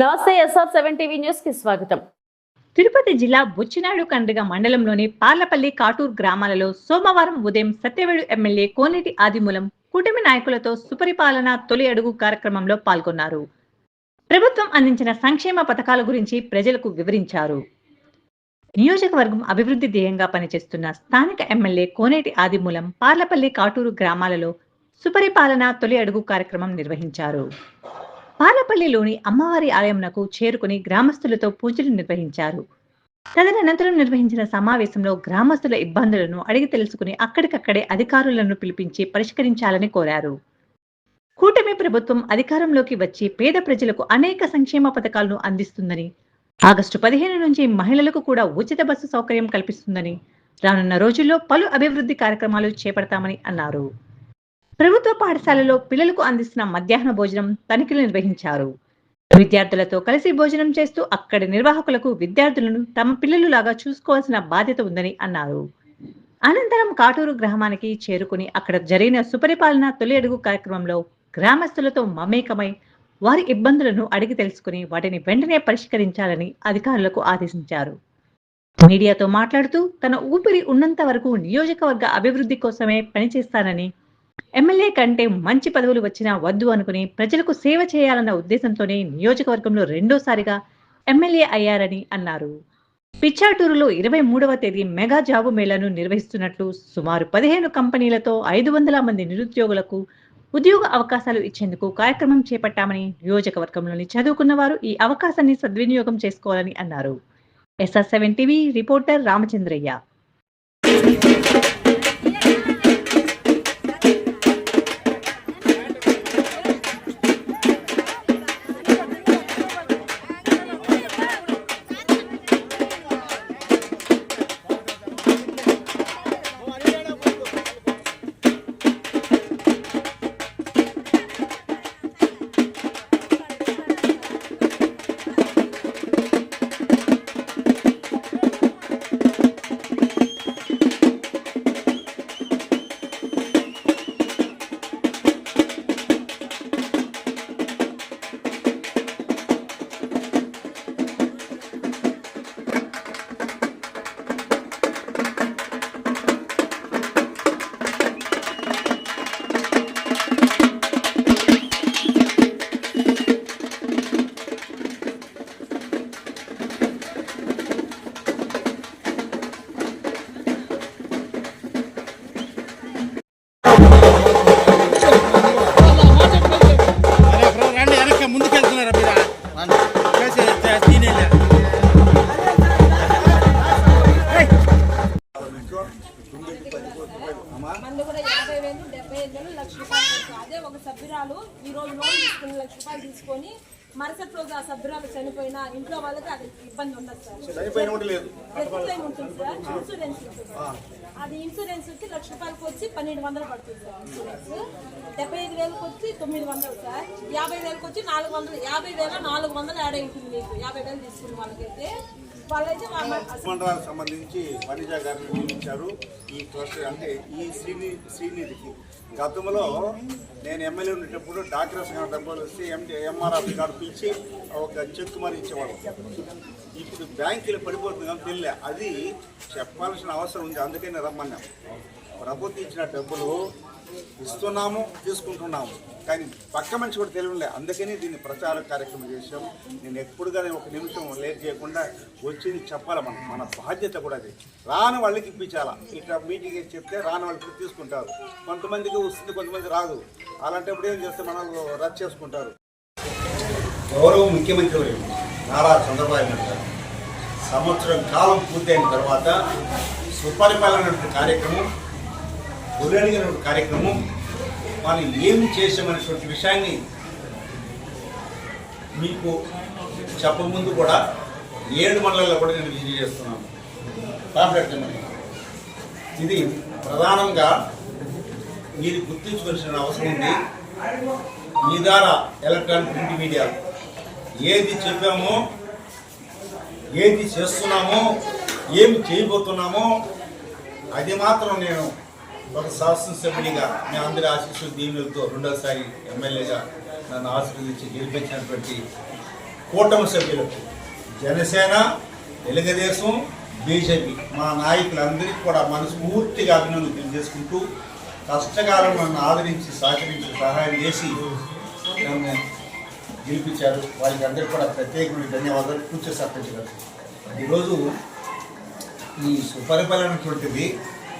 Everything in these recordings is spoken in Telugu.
నమస్తే ఎస్ఆర్ సెవెన్ టీవీ న్యూస్కి స్వాగతం. తిరుపతి జిల్లా బుచ్చినాడు కండ్రిగ మండలంలోని పార్లపల్లి కాటూర్ గ్రామాలలో సోమవారం ఉదయం సత్యవేడు ఎమ్మెల్యే కోనేటి ఆదిమూలం కూటమి నాయకులతో సుపరిపాలన తొలి అడుగు కార్యక్రమంలో పాల్గొన్నారు. ప్రభుత్వం అందించిన సంక్షేమ పథకాల గురించి ప్రజలకు వివరించారు. నియోజకవర్గం అభివృద్ధి ధ్యేయంగా పనిచేస్తున్న స్థానిక ఎమ్మెల్యే కోనేటి ఆదిమూలం పార్లపల్లి కాటూరు గ్రామాలలో సుపరిపాలన తొలి అడుగు కార్యక్రమం నిర్వహించారు. పాలపల్లిలోని అమ్మవారి ఆలయంనకు చేరుకుని గ్రామస్తులతో పూజలు నిర్వహించారు. తదనంతరం నిర్వహించిన సమావేశంలో గ్రామస్తుల ఇబ్బందులను అడిగి తెలుసుకుని అక్కడికక్కడే అధికారులను పిలిపించి పరిష్కరించాలని కోరారు. కూటమి ప్రభుత్వం అధికారంలోకి వచ్చి పేద ప్రజలకు అనేక సంక్షేమ పథకాలను అందిస్తుందని ఆగస్టు పదిహేను నుంచి మహిళలకు కూడా ఉచిత బస్సు సౌకర్యం కల్పిస్తుందని రానున్న రోజుల్లో పలు అభివృద్ధి కార్యక్రమాలు చేపడతామని అన్నారు. ప్రభుత్వ పాఠశాలలో పిల్లలకు అందిస్తున్న మధ్యాహ్న భోజనం తనిఖీలు నిర్వహించారు. విద్యార్థులతో కలిసి భోజనం చేస్తూ అక్కడి నిర్వాహకులకు విద్యార్థులను తమ పిల్లలులాగా చూసుకోవాల్సిన బాధ్యత ఉందని అన్నారు. అనంతరం కాటూరు గ్రామానికి చేరుకుని అక్కడ జరిగిన సుపరిపాలన తొలి అడుగు కార్యక్రమంలో గ్రామస్తులతో మమేకమై వారి ఇబ్బందులను అడిగి తెలుసుకుని వాటిని వెంటనే పరిష్కరించాలని అధికారులకు ఆదేశించారు. మీడియాతో మాట్లాడుతూ తన ఊపిరి ఉన్నంత వరకు నియోజకవర్గ అభివృద్ధి కోసమే పనిచేస్తానని ఎమ్మెల్యే కంటే మంచి పదవులు వచ్చినా వద్దు అనుకుని ప్రజలకు సేవ చేయాలన్న ఉద్దేశంతోనే నియోజకవర్గంలో రెండోసారిగా ఎమ్మెల్యే అయ్యారని అన్నారు. పిచ్చాటూరులో ఇరవై మూడవ తేదీ మెగా జాబు మేళాను నిర్వహిస్తున్నట్లు సుమారు పదిహేను కంపెనీలతో ఐదు వందల మంది నిరుద్యోగులకు ఉద్యోగ అవకాశాలు ఇచ్చేందుకు కార్యక్రమం చేపట్టామని నియోజకవర్గంలోని చదువుకున్న వారు ఈ అవకాశాన్ని సద్వినియోగం చేసుకోవాలని అన్నారు. SR seven TV reporter Ramachandraiah. సభ్యురాలు ఈ రోజు లోన్ తీసుకుని లక్ష రూపాయలు తీసుకొని మరుసటి రోజు ఆ సభ్యురాలు చనిపోయినా ఇంట్లో వాళ్ళకి అది ఇబ్బంది ఉండదు సార్. ఉంటుంది సార్. ఇన్సూరెన్స్ ఉంటుంది అది ఇన్సూరెన్స్కి లక్ష రూపాయలకి వచ్చి పన్నెండు వందలు పడుతుంది సార్. ఇన్సూరెన్స్ డెబ్బై ఐదు వేలకు వచ్చి తొమ్మిది వందలు సార్. యాభై వేలకు వచ్చి నాలుగు వందలు యాభై వేల నాలుగు వందలు యాడ్ అయి ఉంటుంది మీకు. యాభై వేలు తీసుకున్న వాళ్ళకైతే. వాళ్ళైతే సంబంధించి వనిజా గారిని నియమించారు. ఈ క్లస్టర్ అంటే ఈ శ్రీని శ్రీనిధికి. గతంలో నేను ఎమ్మెల్యే ఉండేటప్పుడు డాక్టర్స్ డబ్బులు వస్తే ఎండి ఎంఆర్ఆఫ్ కార్డు పిలిచి ఒక చెక్ మరి ఇచ్చేవాడు ఇప్పుడు బ్యాంకులు పడిపోతుంది కానీ తెలియలే. అది చెప్పాల్సిన అవసరం ఉంది. అందుకని రమ్మన్నాం. ప్రభుత్వం ఇచ్చిన డబ్బులు ఇస్తున్నాము తీసుకుంటున్నాము. కానీ పక్క మనిషి కూడా తెలియలే అందుకని దీన్ని ప్రచార కార్యక్రమం చేసాము నేను ఎప్పుడు కానీ ఒక నిమిషం లేట్ చేయకుండా వచ్చింది చెప్పాలి మనం మన బాధ్యత కూడా అది. రాని వాళ్ళకి ఇప్పించాలా? ఇట్లా మీటింగ్ వేసి చెప్తే రాని వాళ్ళకి తీసుకుంటారు. కొంతమందికి వస్తుంది కొంతమంది రాదు. అలాంటప్పుడు ఏం చేస్తే మనల్ని రద్దు చేసుకుంటారు? గౌరవ ముఖ్యమంత్రి నారా చంద్రబాబు నాయుడు గారు సంవత్సరం కాలం పూర్తయిన తర్వాత సుపరిపాలన కార్యక్రమం గురడిగిన కార్యక్రమం వాళ్ళు ఏం చేసామనేటువంటి విషయాన్ని మీకు చెప్పముందు కూడా ఏడు మండలాల్లో కూడా నేను విజిట్ చేస్తున్నాను. పాంప్లెట్ ఇది ప్రధానంగా మీరు గుర్తించుకోవాల్సిన అవసరం ఉంది. మీ ద్వారా ఎలక్ట్రానిక్ ప్రింట్ మీడియా. ఏది చెప్పామో ఏది చేస్తున్నామో ఏమి చేయబోతున్నామో అది మాత్రం నేను ఒక శాసనసభ్యుడిగా మీ అందరి ఆశీస్సులు దీవులతో రెండోసారి ఎమ్మెల్యేగా నన్ను ఆశీర్వదించి గెలిపించినటువంటి కూటమి సభ్యులకు జనసేన తెలుగుదేశం బీజేపీ మా నాయకులందరికీ కూడా మనస్ఫూర్తిగా అభినందనలు తెలియజేసుకుంటూ కష్టకాలం నన్ను ఆదరించి సహకరించి సహాయం చేసి నన్ను గెలిపించారు. వాళ్ళకి అందరికీ కూడా ప్రత్యేకమైన ధన్యవాదాలు. కూర్చో సర్పంచ్ గారు ఈరోజు ఈ సుపరిపాలనటువంటిది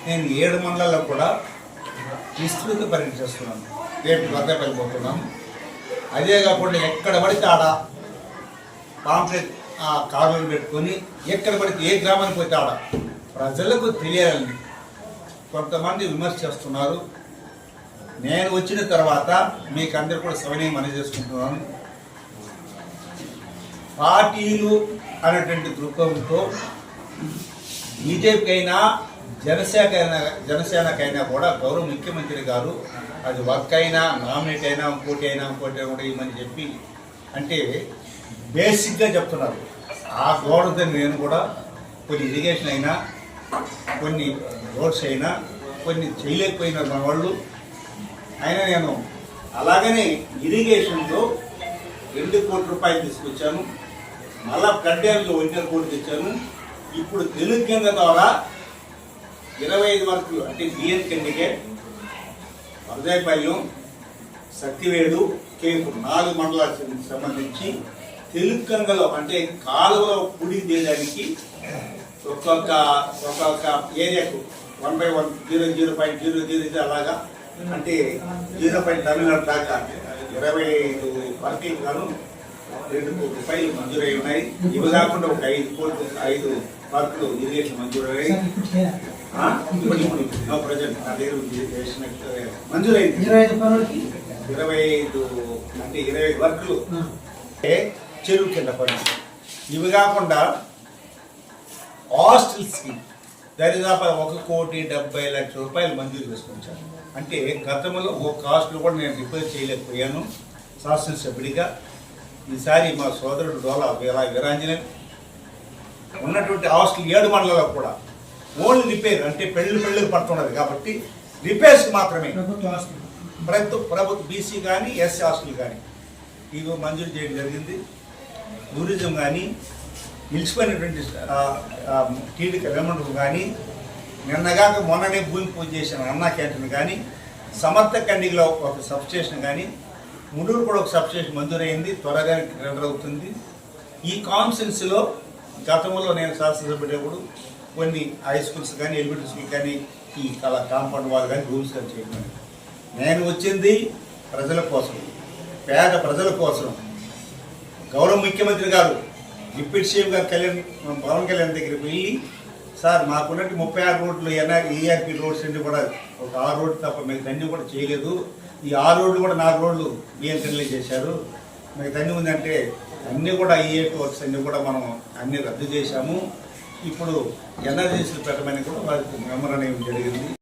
నేను ఏడు మండలాల్లో కూడా విస్తృత పర్యటన చేస్తున్నాను. రేపు వద్ద వెళ్ళిపోతున్నాను అదే కాకుండా ఎక్కడ పడితే ఆడ పాంప్లెట్ ఆ కారులు పెట్టుకొని ఎక్కడ పడితే ఏ గ్రామానికి పోతే ఆడ ప్రజలకు తెలియాలని కొంతమంది విమర్శ చేస్తున్నారు. నేను వచ్చిన తర్వాత మీకు అందరు కూడా సవినయం మనవి పార్టీలు అనేటువంటి దృక్పథంతో బీజేపీకైనా జనసేన జనసేనకైనా కూడా గౌరవ ముఖ్యమంత్రి గారు అది వర్క్ అయినా నామినేట్ అయినా ఇంకోటి అయినా ఇంకోటి కూడా ఇవ్వమని చెప్పి అంటే బేసిక్గా చెప్తున్నారు. ఆ గోడతో నేను కూడా కొన్ని ఇరిగేషన్ అయినా కొన్ని రోడ్స్ అయినా కొన్ని చేయలేకపోయినారు మన వాళ్ళు అయినా నేను అలాగనే ఇరిగేషన్లో రెండు కోట్ల రూపాయలు తీసుకొచ్చాను. మళ్ళా గడ్డేళ్ళు ఒంటి కోట్లు తెచ్చాను. ఇప్పుడు తెలుగు కింద ద్వారా ఇరవై ఐదు మార్కులు అంటే బిఎన్ కిందకే వరదాయపాలెం సత్తివేడు కేపు నాలుగు మండలాలకు సంబంధించి తెలుగు అంటే కాలువలో పుడి తీయడానికి ఒక్కొక్క ఒక్కొక్క ఏరియాకు one by one zero zero point zero zero అలాగా అంటే జీరో పాయింట్ తమిళనాడు దాకా. ఇరవై ఐదు పార్టీలు గాను రెండు కోట్ల రూపాయలు మంజూరై ఉన్నాయి. ఇవి కాకుండా ఒక ఐదు కోట్లు ఐదు పార్కులు ఇరిగేషన్ మంజూరయ్యాయి ప్రజెంట్ నా దగ్గర మంజూరైంది. ఇరవై ఐదు పనులకి? ఇరవై ఐదు అంటే ఇరవై ఐదు వర్కులు. అంటే చెరువు కింద పని ఇవి కాకుండా హాస్టల్ స్కీమ్. దరిదాపు ఒక కోటి డెబ్బై లక్షల రూపాయలు మంజూరు చేసుకొచ్చాను అంటే గతంలో ఒక హాస్టల్ కూడా నేను రిపేర్ చేయలేకపోయాను. శాసనసభ్యుడిగా ఈసారి మా సోదరుడు డోలా వీరా వీరాంజనేయులు ఉన్నటువంటి హాస్టల్ ఏడు మండలాల్లో కూడా ఓన్లీ రిపేర్ అంటే పెళ్ళి పెళ్ళికి పడుతున్నది కాబట్టి రిపేర్స్ మాత్రమే. ప్రభుత్వ ప్రభుత్వ బీసీ కానీ ఎస్సీ హాస్టల్ కానీ ఇవి మంజూరు చేయడం జరిగింది. టూరిజం కానీ నిలిచిపోయినటువంటి టీడీకి వెల్లమండలం కానీ నిన్నగాక మొన్ననే భూమి పూజ చేసిన అన్నా క్యాంటీన్ కానీ సమర్థ కండిలో ఒక సబ్స్టేషన్ కానీ ముడూరు కూడా ఒక సబ్స్టేషన్ మంజూరైంది త్వరగా రెండర్ అవుతుంది. ఈ కాన్ఫరెన్స్లో గతంలో నేను శాసనసభ్యుడప్పుడు కొన్ని హై స్కూల్స్ కానీ ఎలిమెంటరీ స్కూల్ కానీ ఈ కళ కాంపౌండ్ వాళ్ళు కానీ రూల్స్ కానీ చేయడం నేను వచ్చింది ప్రజల కోసం పేద ప్రజల కోసం. గౌరవ ముఖ్యమంత్రి గారు డిప్యూటీ సీఎం గారు కళ్యాణ్ పవన్ కళ్యాణ్ దగ్గరికి వెళ్ళి సార్ మాకున్నట్టు ముప్పై ఆరు రోడ్లు ఎన్ఆర్ ఈఆర్పి రోడ్స్ అన్ని కూడా ఒక ఆరు రోడ్లు తప్ప మీకు అన్ని కూడా చేయలేదు. ఈ ఆరు రోడ్లు కూడా నాలుగు రోడ్లు బిఎంకర్లే చేశారు. మీకు అన్ని ఉందంటే అన్నీ కూడా ఈఏపీ వర్క్స్ అన్నీ కూడా మనం అన్నీ రద్దు చేశాము. ఇప్పుడు ఎన్ఆర్జీసీలు పెట్టమని కూడా వారికి మెమరం జరిగింది.